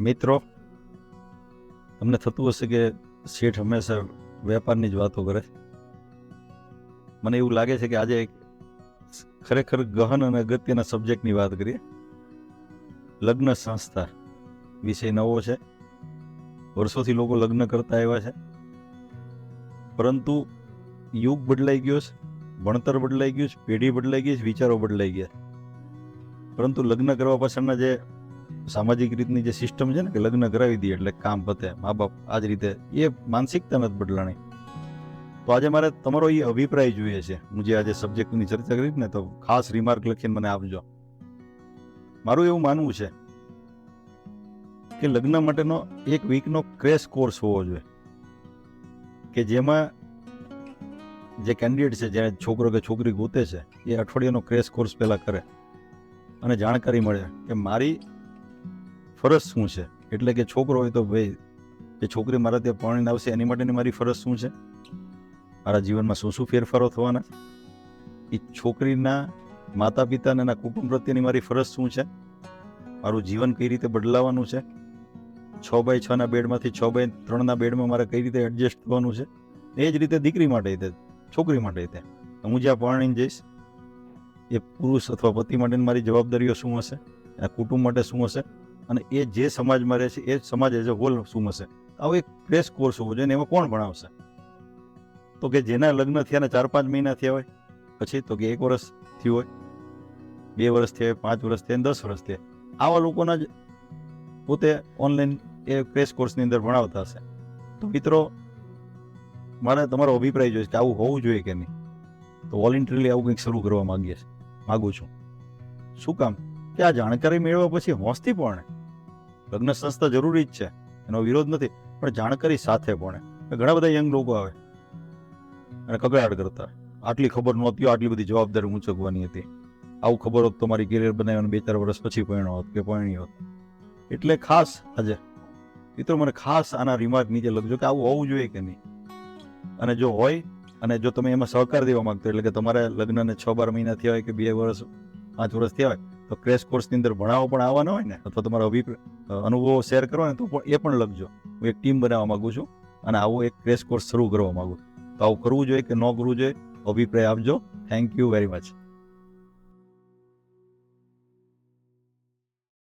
મિત્રો, તમને થતું હશે કે શેઠ હંમેશા વેપારની જ વાતો કરે મને એવું લાગે છે કે આજે ખરેખર ગહન અને અગત્યના સબ્જેક્ટની વાત કરીએ. લગ્ન સંસ્થા વિષય નવો છે. વર્ષોથી લોકો લગ્ન કરતા આવ્યા છે. પરંતુ યુગ બદલાઈ ગયો છે, ભણતર બદલાઈ ગયું છે, પેઢી બદલાઈ ગઈ છે, વિચારો બદલાઈ ગયા પરંતુ લગ્ન કરવા પાછળના જે સામાજિક રીતની જે સિસ્ટમ છે ને કે લગ્ન કરાવી દઈએ એટલે કામ પતે, મા બાપ આ જ રીતે, એ માનસિકતા નથી બદલાણી. તો આજે મારે તમારો એ અભિપ્રાય જોઈએ છે. હું જે આજે સબ્જેક્ટની ચર્ચા કરી ને તો ખાસ રિમાર્ક લખીને મને આપજો. મારું એવું માનવું છે કે લગ્ન માટેનો એક વીકનો ક્રેશ કોર્સ હોવો જોઈએ. કે જેમાં જે કેન્ડિડેટ છે જે છોકરો કે છોકરી ગોતે છે, એ અઠવાડિયાનો ક્રેશ કોર્સ પહેલાં કરે. અને જાણકારી મળે કે મારી ફરજ શું છે? એટલે કે છોકરો હોય તો ભાઈ જે છોકરી મારા ત્યાં પરણીને આવશે, એની માટેની મારી ફરજ શું છે? મારા જીવનમાં શું શું ફેરફારો થવાના? એ છોકરીના માતા પિતાને એના કુટુંબ પ્રત્યેની મારી ફરજ શું છે? મારું જીવન કઈ રીતે બદલાવાનું છે? છ બાય છના બેડમાંથી છ બાય ત્રણના બેડમાં મારે કઈ રીતે એડજસ્ટ થવાનું છે? એ જ રીતે દીકરી માટે તે, છોકરી માટે તે. હું જ્યાં પરણીને જઈશ, એ પુરુષ અથવા પતિ માટેની મારી જવાબદારીઓ શું હશે? આ કુટુંબ માટે શું હશે? અને એ જે સમાજમાં રહે છે એ સમાજ એઝ અ હોલ શું હશે? આવો એક ક્રેશ કોર્સ હોવો જોઈએ એમાં કોણ ભણાવશે? તો કે જેના લગ્ન થયા ને ચાર પાંચ મહિના થયા હોય, પછી તો કે એક વર્ષ થયું હોય, બે વર્ષ થયા પાંચ વર્ષ થયા દસ વર્ષ થયા આવા લોકોના જ પોતે ઓનલાઈન એ ક્રેશ કોર્સની અંદર ભણાવતા હશે. તો મિત્રો, મારે તમારો અભિપ્રાય જોઈએ કે આવું હોવું જોઈએ કે નહીં? તો વોલેન્ટરીલી આવું કંઈક શરૂ કરવા માગીએ છીએ. માગું છું. શું કામ? કે આ જાણકારી મેળવ્યા પછી હોંશથી પણ લગ્ન સંસ્થા જરૂરી જ છે. એનો વિરોધ નથી, પણ જાણકારી સાથે પણ ઘણા બધા યંગ લોકો આવે. અને કકડાટ કરતા. આટલી ખબર નહોતી, આટલી બધી જવાબદારી ઊંચકવાની હતી. આવું ખબર હોત તો મારી કેરિયર બનાવીને બે ચાર વર્ષ પછી પરણ્યો હોત કે પરણી હોત. એટલે ખાસ આજે, મિત્રો મને ખાસ આના રિમાર્ક નીચે લખજો કે આવું હોવું જોઈએ કે નહીં. અને જો હોય, અને જો તમે એમાં સહકાર દેવા માંગતો એટલે કે તમારે લગ્નને છ બાર મહિના થયા હોય કે બે વર્ષ, પાંચ વર્ષ થયા હોય તો ક્રેશ કોર્સની અંદર ભણાવો પણ આવવાના હોય ને, અથવા તમારો અભિપ્રાય અનુભવો શેર કરો ને, તો પણ એ પણ લખજો. હું એક ટીમ બનાવવા માંગુ છું અને આવો એક ક્રેશ કોર્સ શરૂ કરવા માંગુ તો આવું કરવું જોઈએ કે ન કરવું જોઈએ, અભિપ્રાય આપજો. Thank you very much